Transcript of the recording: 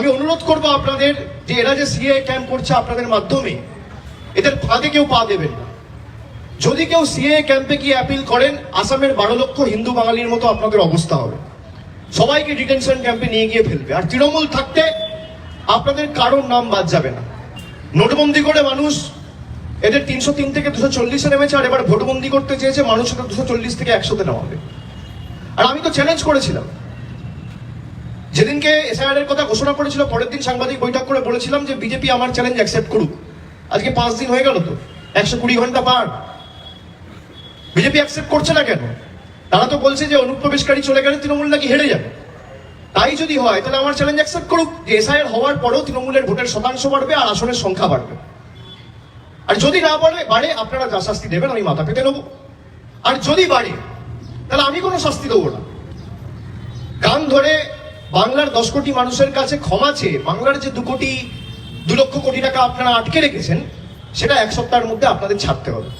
আমি অনুরোধ করব আপনাদের যে এরা যে সিএ ক্যাম্প করছে আপনাদের মাধ্যমে, এদের ফাঁদে কেউ পা দেবেন না। যদি কেউ সিএ ক্যাম্পে গিয়ে অ্যাপিল করেন, আসামের বারো লক্ষ হিন্দু বাঙালির মতো আপনাদের অবস্থা হবে। সবাইকে ডিটেনশন ক্যাম্পে নিয়ে গিয়ে ফেলবে। আর তৃণমূল থাকতে আপনাদের কারোর নাম বাদ যাবে না। নোটবন্দি করে মানুষ, এদের তিনশো তিন থেকে দুশো চল্লিশে নেমেছে, আর এবার ভোটবন্দি করতে চেয়েছে মানুষ দুশো চল্লিশ থেকে একশোতে নেওয়া হবে আর আমি তো চ্যালেঞ্জ করেছিলাম। যেদিনকে এসআইআর এর কথা ঘোষণা করেছিল, পরের দিন সাংবাদিক বৈঠক করে বলেছিলাম যে বিজেপি আমার চ্যালেঞ্জ অ্যাকসেপ্ট করুক। আজকে পাঁচ দিন হয়ে গেল তো, একশো কুড়ি ঘণ্টা পার। বিজেপি অ্যাকসেপ্ট করছে না কেন? তারা তো বলছে যে অনুপ্রবেশকারী চলে গেলে তৃণমূল নাকি হেরে যাবে। তাই যদি হয়, তাহলে আমার চ্যালেঞ্জ অ্যাকসেপ্ট করুক। যে এসআইআর হওয়ার পরেও তৃণমূলের ভোটের শতাংশ বাড়বে আর আসনের সংখ্যা বাড়বে। আর যদি না বাড়ে বাড়ে, আপনারা যা শাস্তি দেবেন, আমি মাথা পেতে নেব। আর যদি বাড়ে, তাহলে আমি কোনো শাস্তি দেবো না। গান ধরে বাংলার দশ কোটি মানুষের কাছে ক্ষমা চেয়ে বাংলার যে দু কোটি, দু লক্ষ কোটি টাকা আপনারা আটকে রেখেছেন, সেটা এক সপ্তাহের মধ্যে আপনাদের ছাড়তে হবে।